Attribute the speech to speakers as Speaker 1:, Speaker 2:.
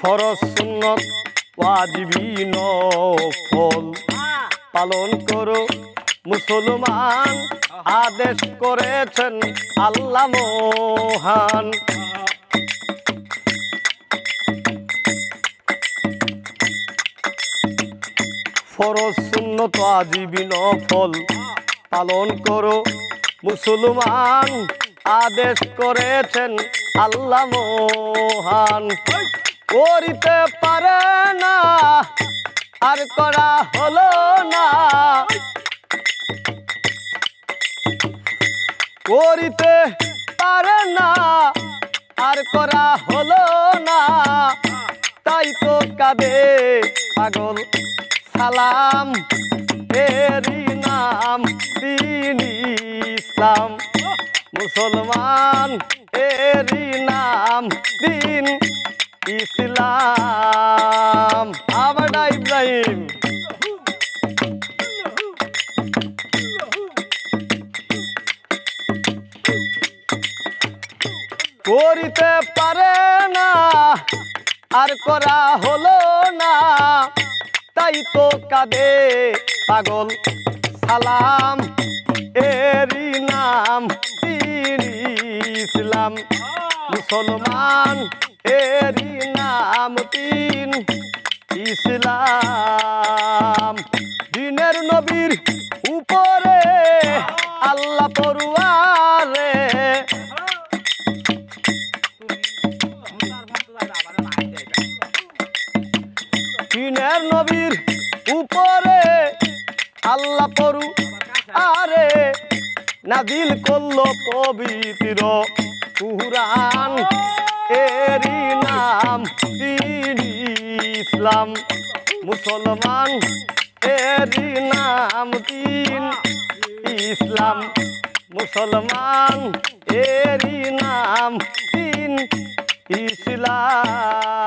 Speaker 1: ফরজ সুন্নত ওয়াজিবি পালন করো মুসলমান, আদেশ করেছেন আল্লাহ মহান। ফরজ সুন্নত নফল। পালন করো মুসলমান, আদেশ করেছেন আল্লাহ মহান। করিতে পারে না, আর করা হলো না। করিতে পারে না, আর করা হলো না। তাই তো কাঁদে পাগল, সালাম এরি নাম, দিন ইসলাম। মুসলমান এরি নাম দিন ইসলাম। আবার ইব্রাহিম। করিতে পারে না, আর করা হলো না। তাই তো কাঁদে পাগল সালাম। এরি নাম ইসলাম মুসলমান এরি নাম তিন, ইসলাম। দিনের নবীর উপরে, আল্লাহ পড়ুয়ারে দিনের নবীর উপরে, আল্লাহ পড়ু আরে নাদিল করল পবিত্র কুরআন এরি নাম ইসলাম। মুসলমান এরি নাম দিন ইসলাম। মুসলমান এরি নাম দিন ইসলাম।